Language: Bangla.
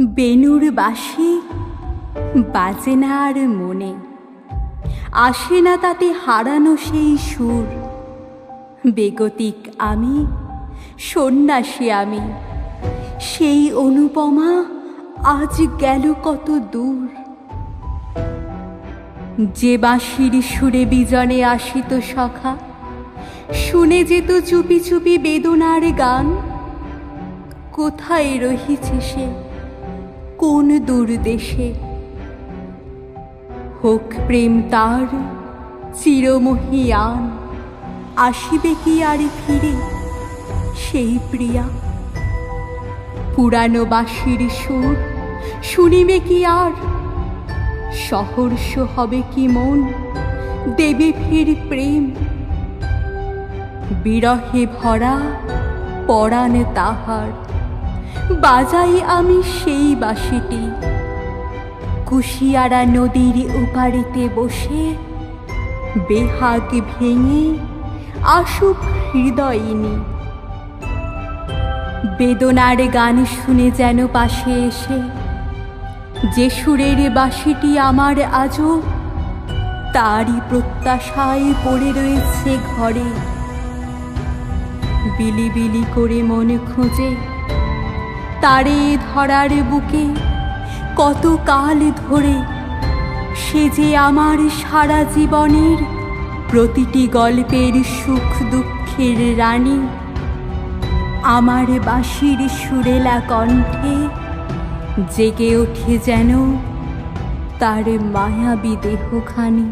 বেনুর বাসি বাজে না আর মনে। আসে না তাতে হারানো সেই সুর। বেগতিক আমি, সন্ন্যাসী আমি, সেই অনুপমা আজ গেল কত দূর। যে বাঁশির সুরে বিজনে আসিত সখা, শুনে যেত চুপি চুপি বেদনার গান। কোথায় রহিছে সে কোন দূর দেশে হোক প্রেম তার চিরমহিয়ান, আসিবে কি আর ফিরে সেই প্রিয়া? পুরানো বাসির সুর শুনিবে কি আর? সহর্ষ হবে কি মন? দেবে ফির প্রেম? বিরহে ভরা পরাণ তাহার বাজাই আমি সেই বাঁশিটি কুশিয়ারা নদীর উপারিতে বসে বেহাগ ভেঙে আসুক হৃদয়িনী। বেদনার গান শুনে যেন পাশে এসে যে সুরের বাঁশিটি আমার আজও তারই প্রত্যাশায় পড়ে রয়েছে ঘরে। বিলি বিলি করে মনে খোঁজে তারে ধরার বুকে কত কাল ধরে সে যে আমার সারা জীবনের প্রতিটি গল্পের সুখ দুঃখের রানী। আমার বাঁশির সুরেলা কণ্ঠে জেগে ওঠে যেন তার মায়াবী দেহখানি।